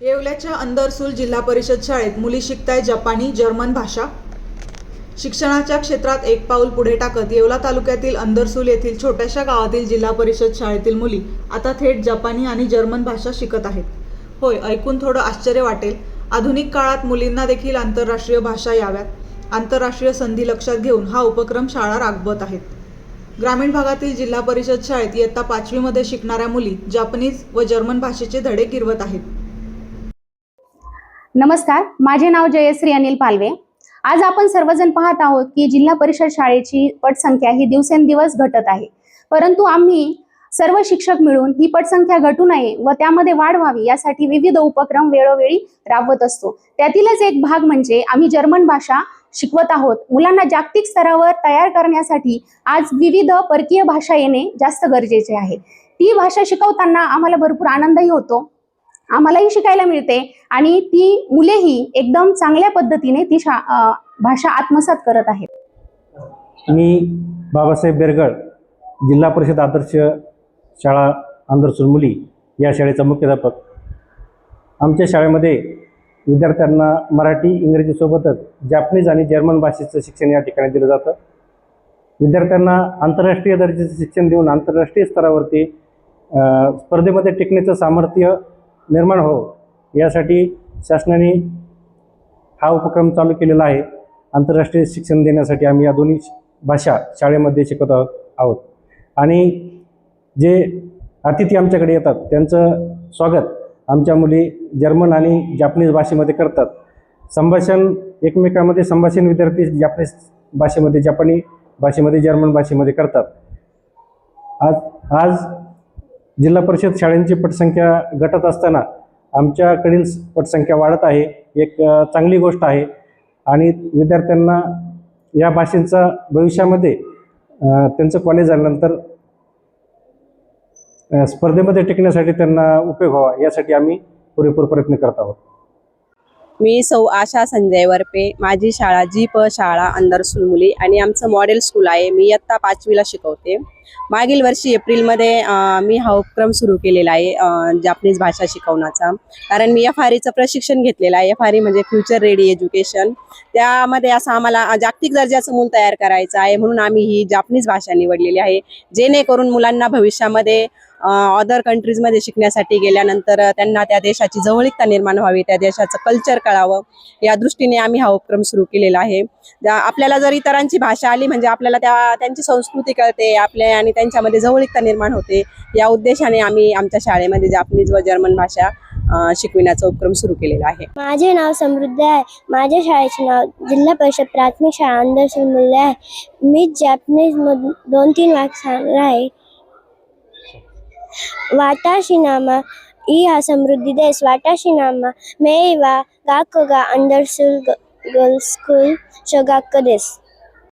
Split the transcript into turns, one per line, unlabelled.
येवल्याच्या अंदरसूल जिल्हा परिषद शाळेत मुली शिकताय जपानी जर्मन भाषा. शिक्षणाच्या क्षेत्रात एक पाऊल पुढे टाकत येवला तालुक्यातील अंदरसूल येथील छोट्याशा गावातील जिल्हा परिषद शाळेतील मुली आता थेट जपानी आणि जर्मन भाषा शिकत आहेत. होय ऐकून थोडं आश्चर्य वाटेल. आधुनिक काळात मुलींना देखील आंतरराष्ट्रीय भाषा याव्यात. आंतरराष्ट्रीय संधी लक्षात घेऊन हा उपक्रम शाळा राबवत आहेत. ग्रामीण भागातील जिल्हा परिषद शाळेत इयत्ता पाचवीमध्ये शिकणाऱ्या मुली जपानीज व जर्मन भाषेचे धडे गिरवत आहेत.
नमस्कार माझे नाव जयश्री अनिल पालवे. आज आपण सर्वजण पाहत आहोत की जिल्हा परिषद शाळेची पटसंख्या ही दिवसेंदिवस घटत आहे. परंतु आम्ही सर्व शिक्षक मिळून ही पटसंख्या घटू नये व त्यामध्ये वाढ व्हावी यासाठी विविध उपक्रम वेळोवेळी राबवत असतो. त्यातीलच एक भाग म्हणजे आम्ही जर्मन भाषा शिकवत आहोत. मुलांना जागतिक स्तरावर तयार करण्यासाठी आज विविध परकीय भाषा येणे जास्त गरजेचे आहे. ती भाषा शिकवताना आम्हाला भरपूर आनंदही होतो. आम्हालाही शिकायला मिळते. आणि ती मुलेही एकदम चांगल्या पद्धतीने ती शा भाषा आत्मसात करत आहेत.
मी बाबासाहेब बेरगळ जिल्हा परिषद आदर्श शाळा आंध्रसूर मुली या शाळेचा मुख्याध्यापक. आमच्या शाळेमध्ये विद्यार्थ्यांना मराठी इंग्रजीसोबतच जापनीज आणि जर्मन भाषेचं शिक्षण या ठिकाणी दिलं जातं. विद्यार्थ्यांना आंतरराष्ट्रीय दर्जाचं शिक्षण देऊन आंतरराष्ट्रीय स्तरावरती स्पर्धेमध्ये टिकण्याचं सामर्थ्य निर्माण व्हावं यासाठी शासनाने हा उपक्रम चालू केलेला आहे. आंतरराष्ट्रीय शिक्षण देण्यासाठी आम्ही या दोन्ही भाषा शाळेमध्ये शिकत आहोत आहोत. आणि जे अतिथी आमच्याकडे येतात त्यांचं स्वागत आमच्या मुली जर्मन आणि जापनीज भाषेमध्ये करतात. संभाषण एकमेकामध्ये संभाषण विद्यार्थी जापनीज भाषेमध्ये जपानी भाषेमध्ये जर्मन भाषेमध्ये करतात. आज आज जिल्हा परिषद शाळांची पटसंख्या घटत असताना आमच्याकडील पटसंख्या वाढत आहे. एक चांगली गोष्ट आहे. आणि विद्यार्थ्यांना या भाषेचा भविष्यामध्ये त्यांचं कॉलेज झाल्यानंतर स्पर्धेमध्ये टिकण्यासाठी त्यांना उपयोग व्हावा यासाठी आम्ही पुरेपूर प्रयत्न करत आहोत.
मी सौ आशा संजय वरपे. माझी शाळा जीप शाळा अंदर सुलमुली आणि आमचं मॉडेल स्कूल आहे. मी इयत्ता पाचवीला शिकवते. मागील वर्षी एप्रिलमध्ये मी हा उपक्रम सुरू केलेला आहे जापनीज भाषा शिकवण्याचा. कारण मी एफ आर ईचं प्रशिक्षण घेतलेलं आहे. एफ आर ई म्हणजे फ्युचर रेडी एज्युकेशन. त्यामध्ये असं आम्हाला जागतिक दर्जाचं मूल तयार करायचं आहे. म्हणून आम्ही ही जापनीज भाषा निवडलेली आहे. जेणेकरून मुलांना भविष्यामध्ये अदर कंट्रीजमध्ये शिकण्यासाठी गेल्यानंतर त्यांना त्या देशाची जवळीकता निर्माण व्हावी त्या देशाचं कल्चर कळावं या दृष्टीने आम्ही हा उपक्रम सुरू केलेला आहे. ज्या- आपल्याला जर इतरांची भाषा आली म्हणजे आपल्याला त्या त्यांची संस्कृती कळते आपल्या आणि त्यांच्यामध्ये जवळीकता निर्माण होते या उद्देशाने आम्ही आमच्या शाळेमध्ये जापनीज व जर्मन भाषा शिकविण्याचा उपक्रम सुरू केलेला आहे.
माझे नाव समृद्ध आहे. माझ्या शाळेचे नाव जिल्हा परिषद प्राथमिक शाळा अंदर मुल्य आहे. मी जॅपनीज मधून दोन तीन वाक्य सांगणार आहे. వాటాషినామ ఈ ఆ సమృద్ధి దేశ్ వాటాషినామ మేవా గాకుగా అందర్ సుల్ గర్ల్స్ స్కూల్ షొగాక్క దేశ్